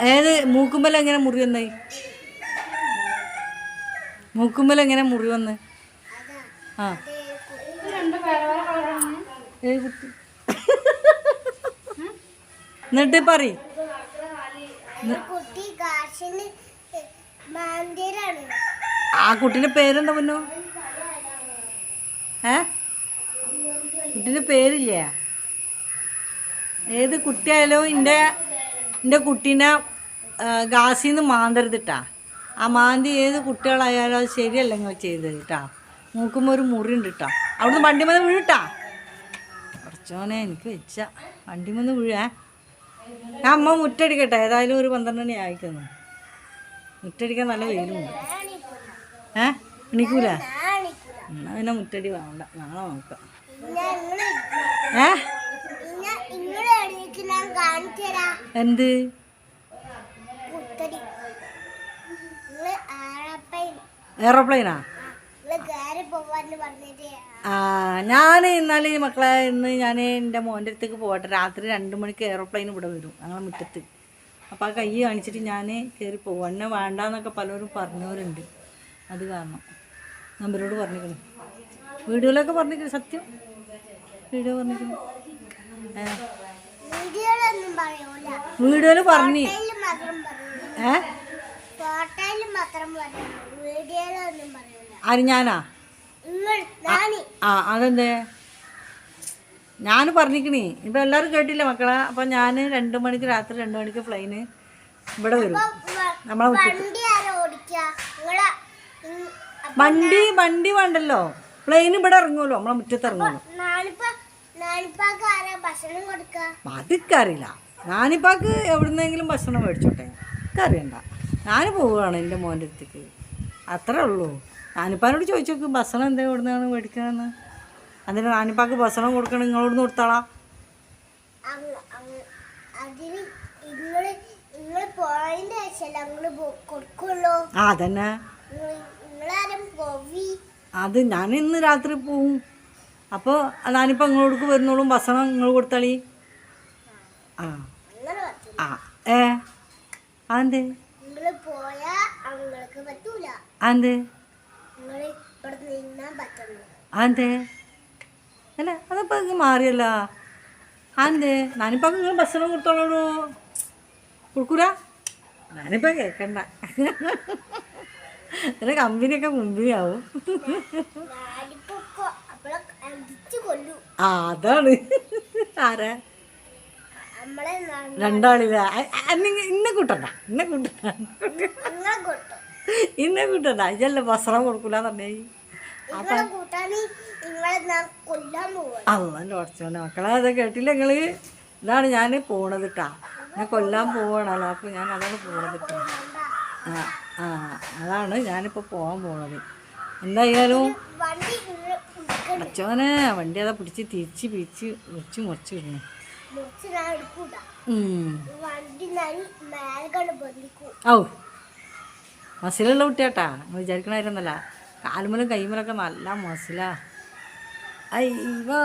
ഏത് മൂക്കുമ്പല എങ്ങനെ മുറി വന്ന്? മൂക്കുമ്പല എങ്ങനെ മുറി വന്ന്? കുട്ടി. എന്നിട്ട് പറ ആ കുട്ടീന്റെ പേരെന്താ പൊന്നോ? ഏ? കുട്ടീന്റെ പേരില്ലേ? ഏത് കുട്ടിയായാലും എന്റെ എന്റെ കുട്ടീനെ നിന്ന് മാന്തരുതിട്ടാ. ആ മാന്തി ഏത് കുട്ടികളായാലും അത് ശരിയല്ല നിങ്ങൾ ചെയ്തത് കേട്ടാ മൂക്കുമ്പോൾ ഒരു മുറി ഉണ്ട് കേട്ടോ അവിടുന്ന് വണ്ടിമന്ന് വീഴട്ടാ കുറച്ചോനെ എനിക്ക് വെച്ച. വണ്ടിമന്ന് വീഴേ. ഞാൻ അമ്മ മുറ്റടിക്കട്ടെ ഏതായാലും ഒരു പന്ത്രണ്ട് മണി ആയിക്കുന്നു. മുറ്റടിക്കാൻ നല്ല വെയിലുണ്ട്. ഏ? എണീക്കൂല? എന്നാ പിന്നെ മുറ്റടി വേണ്ട. നാളെ നോക്കാം. ഏ ഇങ്ങളെ എണീക്ക് ഞാൻ കാണിച്ചു തരാം എന്ത്? എയറോപ്ലെയിനാ ആ? ഞാൻ ഇന്നാലെ മക്കളെ ഇന്ന് ഞാൻ എന്റെ മോന്റെ അടുത്തേക്ക് പോകട്ടെ. രാത്രി രണ്ട് മണിക്ക് എയറോപ്ലെയിൻ ഇവിടെ വരും ഞങ്ങളെ മുറ്റത്ത്. അപ്പോൾ ആ കൈ കാണിച്ചിട്ട് ഞാൻ കയറി പോകും എന്നെ വേണ്ടാന്നൊക്കെ പലരും പറഞ്ഞവരുണ്ട്. അത് കാരണം. നമ്പരോട് പറഞ്ഞിരിക്കണം വീഡിയോയിലൊക്കെ പറഞ്ഞിരിക്കണം സത്യം. വീഡിയോ പറഞ്ഞിരിക്കണം ഏ. വീഡിയോയിൽ പറഞ്ഞു. ഏ? ആര് ഞാനാ? ആ അതെന്തേ? ഞാൻ പറഞ്ഞിക്കണേ. ഇപ്പം എല്ലാവരും കേട്ടില്ല മക്കളെ? അപ്പം ഞാൻ രണ്ട് മണിക്ക് രാത്രി രണ്ട് മണിക്ക് ഫ്ലൈന് ഇവിടെ വരും. നമ്മളെ വണ്ടി വണ്ടി വേണ്ടല്ലോ. പ്ലെയിൻ ഇവിടെ ഇറങ്ങുമല്ലോ. നമ്മളെ മുറ്റത്ത് ഇറങ്ങുമല്ലോ. നാണിപ്പ നാനിപ്പാക്ക് എവിടുന്നെങ്കിലും ഭക്ഷണം മേടിച്ചോട്ടെ? എനിക്കറിയണ്ട. ഞാൻ പോവുകയാണ് എന്റെ മോന്റെ അടുത്തേക്ക്. അത്രേ ഉള്ളൂ. നാനിപ്പാനോട് ചോദിച്ചു നോക്കും ഭക്ഷണം എന്താ എവിടുന്നാണ് മേടിക്കണമെന്ന് അതിന് നാനിപ്പാക്ക് ഭക്ഷണം കൊടുക്കണം. നിങ്ങളോട് കൊടുത്താളാ. ആ അതന്നെ. അത് ഞാൻ ഇന്ന് രാത്രി പോവും. അപ്പോൾ ഞാനിപ്പോൾ നിങ്ങളോടക്ക് വരുന്നോളും ഭക്ഷണം നിങ്ങൾ കൊടുത്താളി? ആ. ആ. ഏ? അത് അത് അതെന്തേ? അതെന്തേ? അല്ല അതപ്പോൾ ഇങ്ങ് മാറിയല്ല. അത് ഞാനിപ്പോൾ നിങ്ങൾ ഭക്ഷണം കൊടുത്തോളൂ കൊടുക്കൂല? ഞാനിപ്പോൾ കേൾക്കണ്ട എന്റെ കമ്പനിയൊക്കെ മുമ്പിലാവും. ആ അതാണ്. ആരാ? രണ്ടാളില്ല ഇന്നെ കൂട്ടണ്ട. ഇന്നെ കൂട്ടണ്ട. ഇന്നെ കൂട്ടണ്ട. ഇതല്ല ഭക്ഷണം കൊടുക്കൂല പറഞ്ഞേ. കുറച്ചോണ്ട് മക്കളെ അത് കേട്ടില്ല നിങ്ങൾ? ഇതാണ് ഞാൻ പോണത് കേട്ടാ ഞാൻ കൊല്ലാൻ പോവാണല്ലോ. അപ്പോൾ ഞാൻ അതാണ് പോണത് കേട്ടോ ആ ആ അതാണ് ഞാനിപ്പോൾ പോകാൻ പോണത്. എന്തായാലും അച്ചോനെ വണ്ടി അതാ പിടിച്ച് തിരിച്ച് പിരിച്ച് മുറിച്ച് മുറിച്ച് വിടണം ഔ. മസിലുള്ള കുട്ടിയാട്ടാ. നിങ്ങൾ വിചാരിക്കണമായിരുന്നല്ല കാലുമലും കൈമലൊക്കെ നല്ല മസിലാ. അയ്യോ.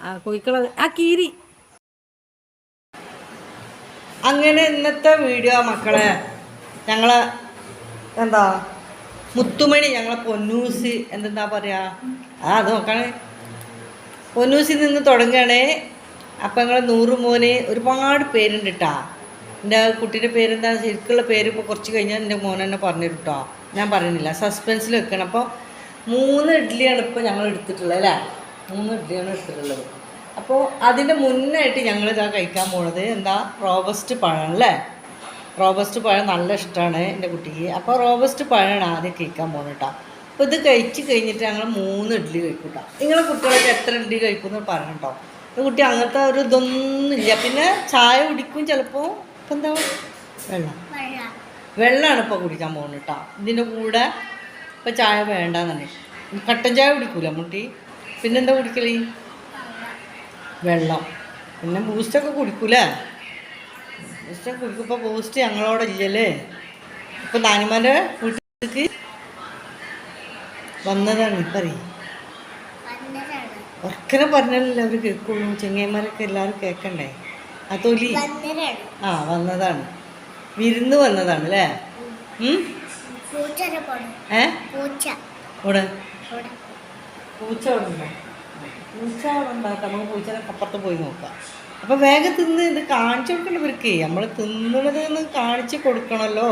ആ കോഴിക്കള ആ കീരി. അങ്ങനെ ഇന്നത്തെ വീഡിയോ മക്കളെ ഞങ്ങളെ എന്താ? മുത്തുമണി ഞങ്ങളെ പൊന്നൂസ് എന്തെന്താ പറയാ? ആ അത് നോക്കണേ. പൊന്നൂസിൽ നിന്ന് തുടങ്ങണേ അപ്പം ഞങ്ങൾ നൂറ് മോന് ഒരുപാട് പേരുണ്ട് കേട്ടാ എന്റെ കുട്ടിയുടെ പേരെന്താ? ശരിക്കുള്ള പേര് ഇപ്പോൾ കുറച്ച് കഴിഞ്ഞാൽ എന്റെ മോൻ തന്നെ പറഞ്ഞു കേട്ടോ ഞാൻ പറയുന്നില്ല. സസ്പെൻസിൽ വെക്കണം അപ്പോൾ മൂന്ന് ഇഡ്ഡലിയാണ് ഇപ്പോൾ ഞങ്ങൾ എടുത്തിട്ടുള്ളത് അല്ലേ? മൂന്ന് ഇഡ്ഡലിയാണ് എടുത്തിട്ടുള്ളത്. അപ്പോൾ അതിന്റെ മുന്നായിട്ട് ഞങ്ങൾ ഇതാ കഴിക്കാൻ പോണത്. എന്താ? റോബസ്റ്റ് പഴം അല്ലേ? റോബസ്റ്റ് പഴം നല്ല ഇഷ്ടമാണ് എന്റെ കുട്ടിക്ക്. അപ്പോൾ റോബസ്റ്റ് പഴമാണ് ആദ്യം കഴിക്കാൻ പോകുന്നത് അപ്പോൾ ഇത് കഴിച്ച് കഴിഞ്ഞിട്ട് ഞങ്ങൾ മൂന്ന് ഇഡ്ഡലി കഴിക്കും കേട്ടോ. നിങ്ങളെ കുട്ടികളൊക്കെ എത്ര ഇഡ്ഡലി കഴിക്കുമെന്ന് പറയണം കേട്ടോ. എന്റെ കുട്ടി അങ്ങനത്തെ ഒരു ഇതൊന്നും ഇല്ല. പിന്നെ ചായ കുടിക്കും ചിലപ്പോൾ. ഇപ്പം എന്താ? വെള്ളം. വെള്ളം വെള്ളമാണ് ഇപ്പോൾ കുടിക്കാൻ പോകുന്നത് കേട്ടോ. ഇതിന്റെ കൂടെ ഇപ്പോൾ ചായ വേണ്ടെന്നാണ് കട്ടൻ ചായ കുടിക്കൂല മുട്ടി പിന്നെന്താ കുടിക്കൽ? വെള്ളം. പിന്നെ ബൂസ്റ്റൊക്കെ കുടിക്കൂലേ? ബൂസ്റ്റൊക്കെ കുടിക്കും ഇപ്പോൾ ഞങ്ങളോട് ഇല്ലല്ലേ? ഇപ്പം നാനിമാന്റെ വീട്ടിലേക്ക് വന്നതാണ് പറയും ഉറക്കനെ പറഞ്ഞാലല്ലേ അവർ കേൾക്കുള്ളൂ. ചെങ്ങൈമാരൊക്കെ എല്ലാവരും കേൾക്കണ്ടേ? ആ തൊലി. ആ വന്നതാണ്. വിരുന്ന് വന്നതാണ് അല്ലേ? ഏ ഇവിടെ പൂച്ച അവിടെ ഉണ്ടോ പൂച്ച. അവിടെ ഉണ്ടാക്കാം നമുക്ക് പൂച്ചനെ അപ്പുറത്ത് പോയി നോക്കാം. അപ്പൊ വേഗം തിന്ന് ഇത് കാണിച്ചു കൊടുക്കണ്ട ഇവർക്ക് നമ്മൾ തിന്നണത് കാണിച്ചു കൊടുക്കണല്ലോ.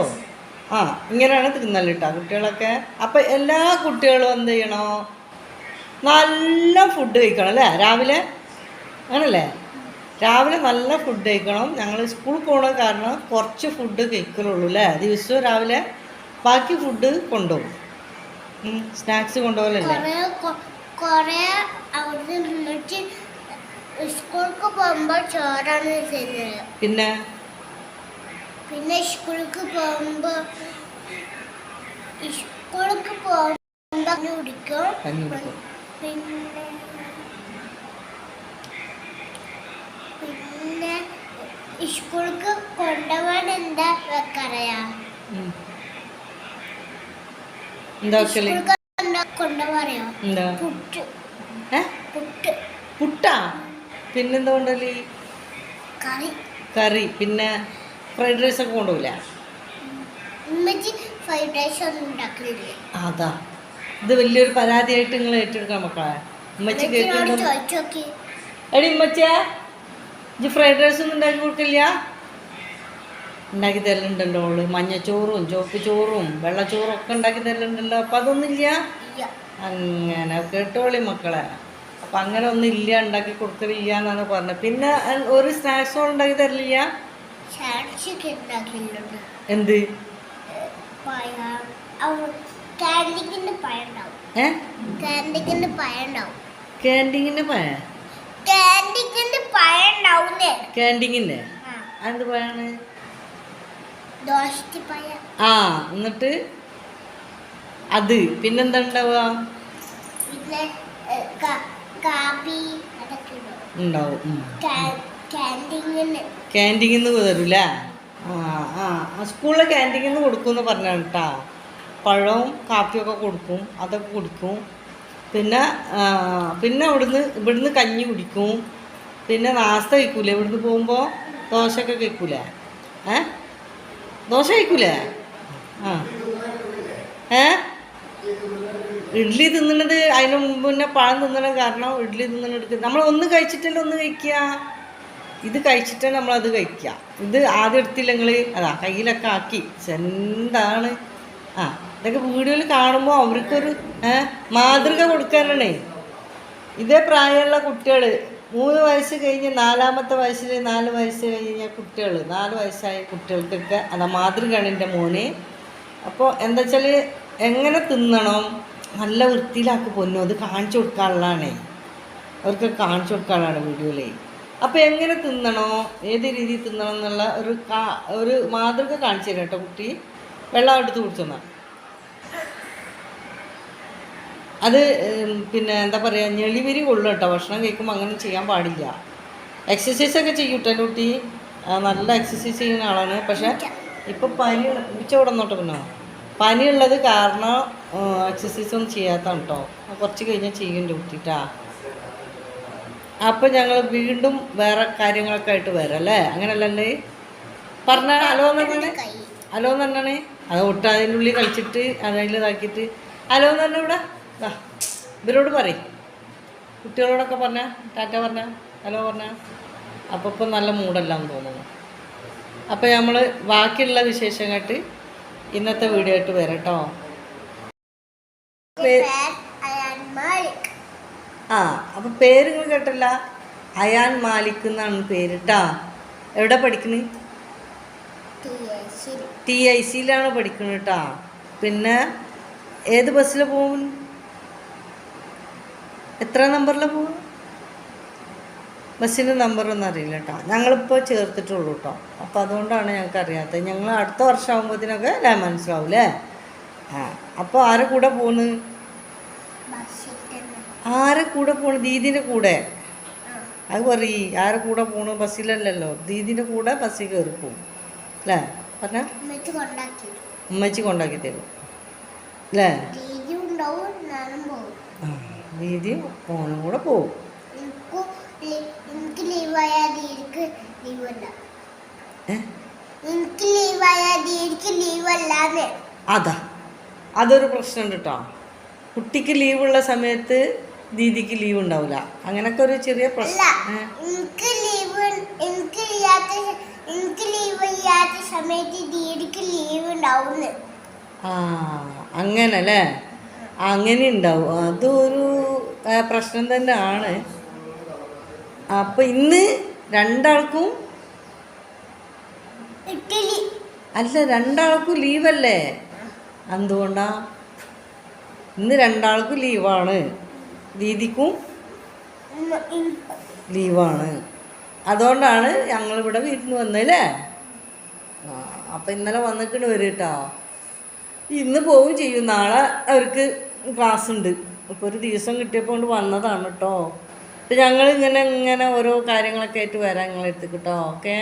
ആ ഇങ്ങനെയാണ് തിന്നൽ കേട്ടോ കുട്ടികളൊക്കെ. അപ്പൊ എല്ലാ കുട്ടികളും എന്ത് ചെയ്യണോ? നല്ല ഫുഡ് കഴിക്കണം അല്ലേ? രാവിലെ? ആണല്ലേ? രാവിലെ നല്ല ഫുഡ് കഴിക്കണം. ഞങ്ങൾ സ്കൂളിൽ പോകണ കാരണം കുറച്ച് ഫുഡ് കഴിക്കലുള്ളൂ അല്ലേ? ദിവസവും രാവിലെ ബാക്കി ഫുഡ് കൊണ്ടുപോകും. സ്നാക്സ് കൊണ്ടുപോകലല്ലേ? സ്കൂൾക്ക് പോകുമ്പോൾ ചോറാണ് തിന്നത് പിന്നെ? പിന്നെ സ്കൂൾക്ക് പോകുമ്പോ സ്കൂൾക്ക് പോകുമ്പോ കഞ്ഞി കുടിക്കും. കഞ്ഞി കുടിക്കും. പിന്നെ പിന്നെ സ്കൂൾക്ക് കൊണ്ടുപോകാൻ എന്താ വെക്കറിയാ. എന്താ കൊണ്ടുപോകാറിയോ? പുട്ട്. പുട്ട്. പുട്ടാ? പിന്നെന്താ കൊണ്ടല്ലേ കറി. കറി. പിന്നെ ഫ്രൈഡ് റൈസ് ഒക്കെ കൊണ്ടുപോകില്ല അതാ. ഇത് വലിയൊരു പരാതിയായിട്ട് നിങ്ങൾ ഏറ്റെടുക്കണം മക്കളെ. ഉമ്മച്ചി കേൾക്കുന്നുണ്ടോ എടി ഉമ്മച്ചേ ഇത് ഫ്രൈഡ് റൈസ് ഒന്നും ഉണ്ടാക്കി കൊടുക്കില്ല? ഉണ്ടാക്കി തരലുണ്ടല്ലോ ഓൾ. മഞ്ഞച്ചോറും ചുവപ്പ് ചോറും വെള്ളച്ചോറും ഒക്കെ ഉണ്ടാക്കി തരലുണ്ടല്ലോ അപ്പം അതൊന്നുമില്ല ഇല്ല. അങ്ങനെ കേട്ടോളി മക്കളെ. അപ്പം അങ്ങനെ ഒന്നും ഇല്ല ഉണ്ടാക്കി കൊടുത്തില്ല എന്നാണ് പറഞ്ഞത്. പിന്നെ ഒരു സ്നാക്സും ഉണ്ടാക്കി തരില്ല. എന്ത്? പഴം കാൻഡിങ്ങിന്റെ ഉണ്ടാവുന്നേ. ക്യാന്റീങ്ങിന്റെ ആ. എന്നിട്ട്? അത്. പിന്നെന്താ ഉണ്ടാവുക? കാപ്പി ഉണ്ടാവും. ക്യാന്റീനിൽ നിന്ന് തരൂല ആ ആ. ആ, സ്കൂളിലെ ക്യാന്റീനിൽ നിന്ന് കൊടുക്കുമെന്ന് പറഞ്ഞാണ് കേട്ടാ പഴവും കാപ്പിയൊക്കെ കൊടുക്കും അതൊക്കെ കുടിക്കും. പിന്നെ പിന്നെ അവിടുന്ന് ഇവിടുന്ന് കഞ്ഞി കുടിക്കും. പിന്നെ നാസ്ത കഴിക്കൂലേ? ഇവിടുന്ന് പോകുമ്പോൾ ദോശയൊക്കെ കഴിക്കൂലേ? ഏ? ദോശ കഴിക്കൂലേ? ആ. ഏ? ഇഡ്ഡലി തിന്നണത് അതിന് മുമ്പ് പിന്നെ പഴം തിന്നണ കാരണം ഇഡ്ഡലി തിന്നണെടുത്ത് നമ്മൾ ഒന്ന് കഴിച്ചിട്ടല്ലേ ഒന്ന് കഴിക്കുക. ഇത് കഴിച്ചിട്ടാണ് നമ്മളത് കഴിക്കുക. ഇത് ആദ്യം എടുത്തില്ല നിങ്ങൾ അതാ കയ്യിലൊക്കെ ആക്കി. എന്താണ് ആ ഇതൊക്കെ വീഡിയോയിൽ കാണുമ്പോൾ അവർക്കൊരു മാതൃക കൊടുക്കാനാണേ. ഇതേ പ്രായമുള്ള കുട്ടികൾ മൂന്ന് വയസ്സ് കഴിഞ്ഞ് നാലാമത്തെ വയസ്സിൽ നാല് വയസ്സ് കഴിഞ്ഞ കുട്ടികൾ നാല് വയസ്സായ കുട്ടികൾക്കൊക്കെ അതാ മാതൃകയാണ് എന്റെ മോനെ. അപ്പോൾ എന്താ വെച്ചാൽ എങ്ങനെ തിന്നണം? നല്ല വൃത്തിയിലാക്കി പൊന്നു. അത് കാണിച്ചു കൊടുക്കാനുള്ളതാണേ അവർക്ക് കാണിച്ചു കൊടുക്കാനാണ് വീഡിയോയിൽ അപ്പോൾ എങ്ങനെ തിന്നണോ? ഏത് രീതിയിൽ തിന്നണം എന്നുള്ള ഒരു കാ- ഒരു മാതൃക കാണിച്ചു തരാം കേട്ടോ കുട്ടി. വെള്ളം എടുത്ത് കുടിച്ചോന്നാ അത് പിന്നെ എന്താ പറയുക ഞെളിവിരി കൊള്ളും കേട്ടോ. ഭക്ഷണം കഴിക്കുമ്പോൾ അങ്ങനെ ചെയ്യാൻ പാടില്ല. എക്സസൈസ് ഒക്കെ ചെയ്യും കേട്ടോ കുട്ടി. നല്ല എക്സസൈസ് ചെയ്യുന്ന ആളാണ്. പക്ഷേ ഇപ്പം പനി ഉച്ച കിടന്നോട്ടെ പിന്നെ. പനിയുള്ളത് കാരണം എക്സസൈസ് ഒന്നും ചെയ്യാത്തതാണ് കേട്ടോ കുറച്ച് കഴിഞ്ഞാൽ ചെയ്യും ഡ്യൂട്ടിട്ടാ കുട്ടിട്ടാ അപ്പം ഞങ്ങൾ വീണ്ടും വേറെ കാര്യങ്ങളൊക്കെ ആയിട്ട് വരാം അല്ലേ? അങ്ങനല്ലല്ലേ പറഞ്ഞ ഹലോ എന്ന് പറഞ്ഞേ കൈ ഹലോ എന്ന് പറഞ്ഞാണേ? അത് ഒട്ട് അതിന്റെ ഉള്ളിൽ കളിച്ചിട്ട് അതിൽ ഇതാക്കിയിട്ട്. ഹലോ എന്ന് പറഞ്ഞ ഇവിടെ? ഇവരോട് പറയും. കുട്ടികളോടൊക്കെ പറഞ്ഞ ടാറ്റ പറഞ്ഞ ഹലോ പറഞ്ഞ. അപ്പോൾ ഇപ്പം നല്ല മൂഡല്ലാന്ന് തോന്നുന്നു. അപ്പോൾ നമ്മൾ ബാക്കിയുള്ള വിശേഷമായിട്ട് ഇന്നത്തെ വീഡിയോ ആയിട്ട് വരട്ടോ. ആ അപ്പം പേര് നിങ്ങൾ കേട്ടില്ല. അയാൻ മാലിക് എന്നാണ് പേരിട്ടാ. എവിടെ പഠിക്കണേ? ടി ഐ സിയിലാണ് പഠിക്കുന്നത് കേട്ടാ പിന്നെ ഏത് ബസ്സിൽ പോകും എത്ര നമ്പറിൽ പോകും ബസ്സിന്റെ നമ്പറൊന്നും അറിയില്ല കേട്ടോ ഞങ്ങളിപ്പോൾ ചേർത്തിട്ടുള്ളൂ കേട്ടോ അപ്പോൾ അതുകൊണ്ടാണ് ഞങ്ങൾക്ക് അറിയാത്തത്. ഞങ്ങൾ അടുത്ത വർഷം ആകുമ്പോഴത്തേനൊക്കെ ഞാൻ മനസ്സിലാവും അല്ലേ ആ അപ്പോൾ ആരെ കൂടെ പോണ്? ആരെ കൂടെ പോണ്? ദീദിന്റെ കൂടെ? അത് പറയ്. ആരെ കൂടെ പോണു? ബസ്സിലല്ലല്ലോ. ദീദിന്റെ കൂടെ ബസ്സിൽ കയറി പോകും അല്ലേ പറഞ്ഞ? ഉമ്മച്ചി കൊണ്ടാക്കി. തരും. അല്ലേ ദീദിയും മോനും കൂടെ പോവും. എനിക്കു ലീ- എനിക്ക് ലീവായാൽ എനിക്ക് ലീവല്ല ഏ? എനിക്ക് ലീവായാൽ എനിക്ക് ലീവല്ലാന്ന് അതാ. അതൊരു പ്രശ്നമുണ്ട് കേട്ടോ കുട്ടിക്ക് ലീവുള്ള സമയത്ത് ദീദിക്ക് ലീവ് ഉണ്ടാവില്ല അങ്ങനൊക്കെ ഒരു ചെറിയ പ്രശ്നം. എനിക്ക് ലീവ് എനിക്ക് ഇല്ലാത്ത എനിക്ക് ലീവ് ഇല്ലാത്ത സമയത്ത് ദീദിക്ക് ലീവ് ഉണ്ടാവുന്നു. ആ അങ്ങനല്ലേ? അങ്ങനെ ഉണ്ടാവും അതൊരു പ്രശ്നം തന്നെ തന്നെയാണ്. അപ്പം ഇന്ന് രണ്ടാൾക്കും അല്ല രണ്ടാൾക്കും ലീവല്ലേ? എന്തുകൊണ്ടാ? ഇന്ന് രണ്ടാൾക്കും ലീവാണ്. ദീദിക്കും ലീവാണ്. അതുകൊണ്ടാണ് ഞങ്ങളിവിടെ വീട്ടിൽ വന്നല്ലേ ആ അപ്പം ഇന്നലെ വന്നിട്ട് വരും കേട്ടോ. ഇന്ന് പോവും ചെയ്യും. നാളെ അവർക്ക് ക്ലാസ് ഉണ്ട് ഇപ്പോൾ ഒരു ദിവസം കിട്ടിയപ്പോൾ കൊണ്ട് വന്നതാണ് കേട്ടോ. അപ്പം ഞങ്ങൾ ഇങ്ങനെ ഇങ്ങനെ ഓരോ കാര്യങ്ങളൊക്കെ ആയിട്ട് വരാം നിങ്ങളെടുത്ത് കേട്ടോ ഓക്കെ